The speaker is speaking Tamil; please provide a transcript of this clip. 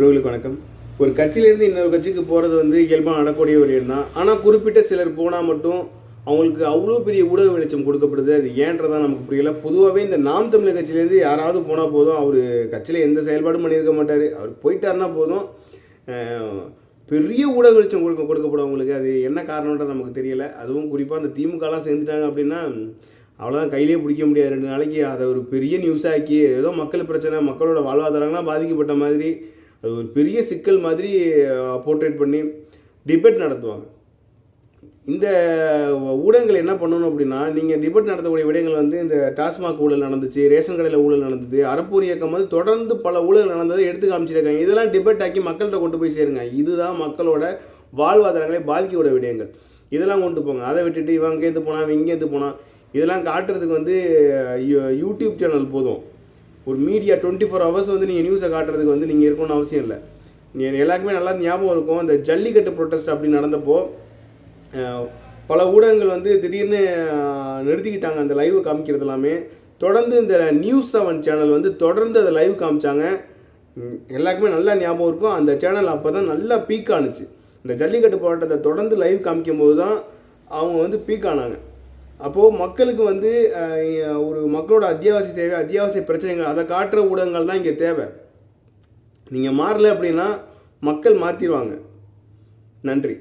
உறவுகளுக்கு வணக்கம். ஒரு கட்சியிலேருந்து இன்னொரு கட்சிக்கு போகிறது வந்து இயல்பாக நடக்கக்கூடிய ஒரு இடம் தான். ஆனால் குறிப்பிட்ட சிலர் போனால் மட்டும் அவங்களுக்கு அவ்வளோ பெரிய ஊடக வெளிச்சம் கொடுக்கப்படுது. அது ஏன்றதான் நமக்கு புரியல. பொதுவாகவே இந்த நாம் தமிழர் கட்சியிலேருந்து யாராவது போனால் போதும் அவர் கட்சியில் எந்த செயல்பாடும் பண்ணியிருக்க மாட்டார். அவர் போயிட்டாருன்னா போதும். பெரிய ஊடக வெளிச்சம் கொடுக்க கொடுக்கப்படும் அவங்களுக்கு அது என்ன காரணன்றது நமக்கு தெரியல. அதுவும் குறிப்பாக அந்த திமுகலாம் சேர்ந்துட்டாங்க அப்படின்னா அவ்வளோதான் கையிலே பிடிக்க முடியாது. ரெண்டு நாளைக்கு அதை ஒரு பெரிய நியூஸ் ஆக்கி ஏதோ மக்கள் பிரச்சனை மக்களோட வாழ்வாதாரங்களாம் பாதிக்கப்பட்ட மாதிரி அது ஒரு பெரிய சிக்கல் மாதிரி போர்ட்ரேட் பண்ணி டிபேட் நடத்துவாங்க இந்த ஊடகங்கள் என்ன பண்ணணும் அப்படின்னா நீங்கள் டிபேட் நடத்தக்கூடிய விடயங்கள் வந்து இந்த டாஸ்மாக் ஊழல் நடந்துச்சு ரேஷன் கடையில் ஊழல் நடந்தது அறப்பூர் இயக்கம் வந்து தொடர்ந்து பல ஊழல் நடந்ததை எடுத்து காமிச்சிருக்காங்க இதெல்லாம் டிபேட் ஆக்கி மக்கள்கிட்ட கொண்டு போய் சேருங்க இதுதான் மக்களோட வாழ்வாதாரங்களை பாதிக்கக்கூடிய விடயங்கள் இதெல்லாம் கொண்டு போங்க அதை விட்டுட்டு இவன் அங்கேருந்து போனான் இங்கேருந்து போனான் இதெல்லாம் காட்டுறதுக்கு வந்து யூ- யூடியூப் சேனல் போதும் ஒரு மீடியா டுவெண்ட்டி ஃபோர் ஹவர்ஸ் வந்து நீங்கள் நியூஸை காட்டுறதுக்கு வந்து நீங்கள் இருக்கணும்னு அவசியம் இல்லை. நீங்கள் எல்லாருக்குமே நல்லா ஞாபகம் இருக்கும். இந்த ஜல்லிக்கட்டு ப்ரொட்டஸ்ட் அப்படி நடந்தப்போ பல ஊடகங்கள் வந்து திடீர்னு நிறுத்திக்கிட்டாங்க. அந்த லைவ் காமிக்கிறது எல்லாமே. தொடர்ந்து இந்த நியூஸ் செவன் சேனல் வந்து தொடர்ந்து அதை லைவ் காமிச்சாங்க. எல்லாருக்குமே நல்லா ஞாபகம் இருக்கும். அந்த சேனல் அப்போ தான் நல்லா பீக் ஆணுச்சு இந்த ஜல்லிக்கட்டு போராட்டத்தை தொடர்ந்து லைவ் காமிக்கும் போது தான் அவங்க வந்து பீக் ஆனாங்க. அப்போது மக்களுக்கு வந்து ஒரு மக்களோட அத்தியாவசிய தேவை அத்தியாவசிய பிரச்சனைகள் அதை காட்டுற ஊடகங்கள் தான் இங்கே தேவை. நீங்கள் மாறல அப்படின்னா மக்கள் மாற்றிடுவாங்க நன்றி.